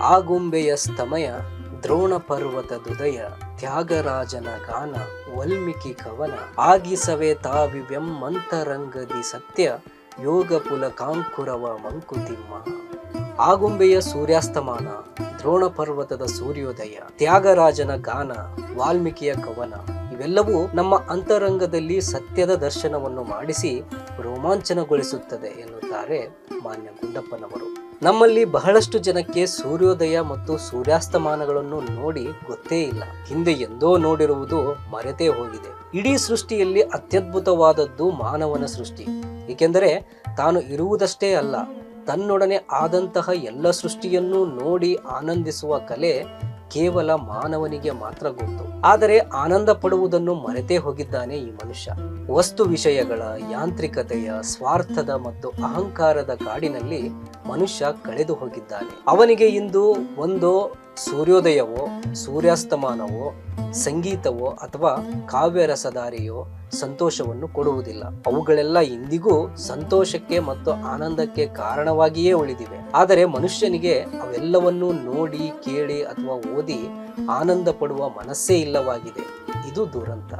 ಆಗುಂಬೆಯ ಸ್ತಮಯ ದ್ರೋಣ ಪರ್ವತದುದಯ ತ್ಯಾಗರಾಜನ ಗಾನ, ವಾಲ್ಮೀಕಿ ಕವನ ಆಗಿಸವೆ ತಾವಿವ್ಯಂ ಮಂತರಂಗದಿ ಸತ್ಯ ಯೋಗ ಪುಲಕಾಂಕುರವ ಮಂಕುತಿಮ್ಮ. ಆಗುಂಬೆಯ ಸೂರ್ಯಾಸ್ತಮಾನ ದ್ರೋಣ ಪರ್ವತದ ಸೂರ್ಯೋದಯ, ತ್ಯಾಗರಾಜನ ಗಾನ, ವಾಲ್ಮೀಕಿಯ ಕವನ. ಇವೆಲ್ಲವೂ ನಮ್ಮ ಅಂತರಂಗದಲ್ಲಿ ಸತ್ಯದ ದರ್ಶನವನ್ನು ಮಾಡಿಸಿ ರೋಮಾಂಚನಗೊಳಿಸುತ್ತದೆ ಎನ್ನುತ್ತಾರೆ ಮಾನ್ಯ ಗುಂಡಪ್ಪನವರು. ನಮ್ಮಲ್ಲಿ ಬಹಳಷ್ಟು ಜನಕ್ಕೆ ಸೂರ್ಯೋದಯ ಮತ್ತು ಸೂರ್ಯಾಸ್ತಮಾನಗಳನ್ನು ನೋಡಿ ಗೊತ್ತೇ ಇಲ್ಲ. ಹಿಂದೆ ಎಂದೋ ನೋಡಿರುವುದು ಮರೆತೇ ಹೋಗಿದೆ. ಇಡೀ ಸೃಷ್ಟಿಯಲ್ಲಿ ಅತ್ಯದ್ಭುತವಾದದ್ದು ಮಾನವನ ಸೃಷ್ಟಿ. ಏಕೆಂದರೆ ತಾನು ಇರುವುದಷ್ಟೇ ಅಲ್ಲ, ತನ್ನೊಡನೆ ಆದಂತಹ ಎಲ್ಲ ಸೃಷ್ಟಿಯನ್ನು ನೋಡಿ ಆನಂದಿಸುವ ಕಲೆ ಕೇವಲ ಮಾನವನಿಗೆ ಮಾತ್ರ ಗೊತ್ತು. ಆದರೆ ಆನಂದ ಪಡುವುದನ್ನು ಮರೆತೇ ಹೋಗಿದ್ದಾನೆ ಈ ಮನುಷ್ಯ. ವಸ್ತು ವಿಷಯಗಳ, ಯಾಂತ್ರಿಕತೆಯ, ಸ್ವಾರ್ಥದ ಮತ್ತು ಅಹಂಕಾರದ ಕಾಡಿನಲ್ಲಿ ಮನುಷ್ಯ ಕಳೆದು ಹೋಗಿದ್ದಾನೆ. ಅವನಿಗೆ ಇಂದು ಒಂದು ಸೂರ್ಯೋದಯವೋ, ಸೂರ್ಯಾಸ್ತಮಾನವೋ, ಸಂಗೀತವೋ ಅಥವಾ ಕಾವ್ಯರಸದಾರಿಯೋ ಸಂತೋಷವನ್ನು ಕೊಡುವುದಿಲ್ಲ. ಅವುಗಳೆಲ್ಲ ಇಂದಿಗೂ ಸಂತೋಷಕ್ಕೆ ಮತ್ತು ಆನಂದಕ್ಕೆ ಕಾರಣವಾಗಿಯೇ ಉಳಿದಿವೆ. ಆದರೆ ಮನುಷ್ಯನಿಗೆ ಅವೆಲ್ಲವನ್ನೂ ನೋಡಿ, ಕೇಳಿ ಅಥವಾ ಓದಿ ಆನಂದ ಪಡುವ ಮನಸ್ಸೇ ಇಲ್ಲವಾಗಿದೆ. ಇದು ದುರಂತ.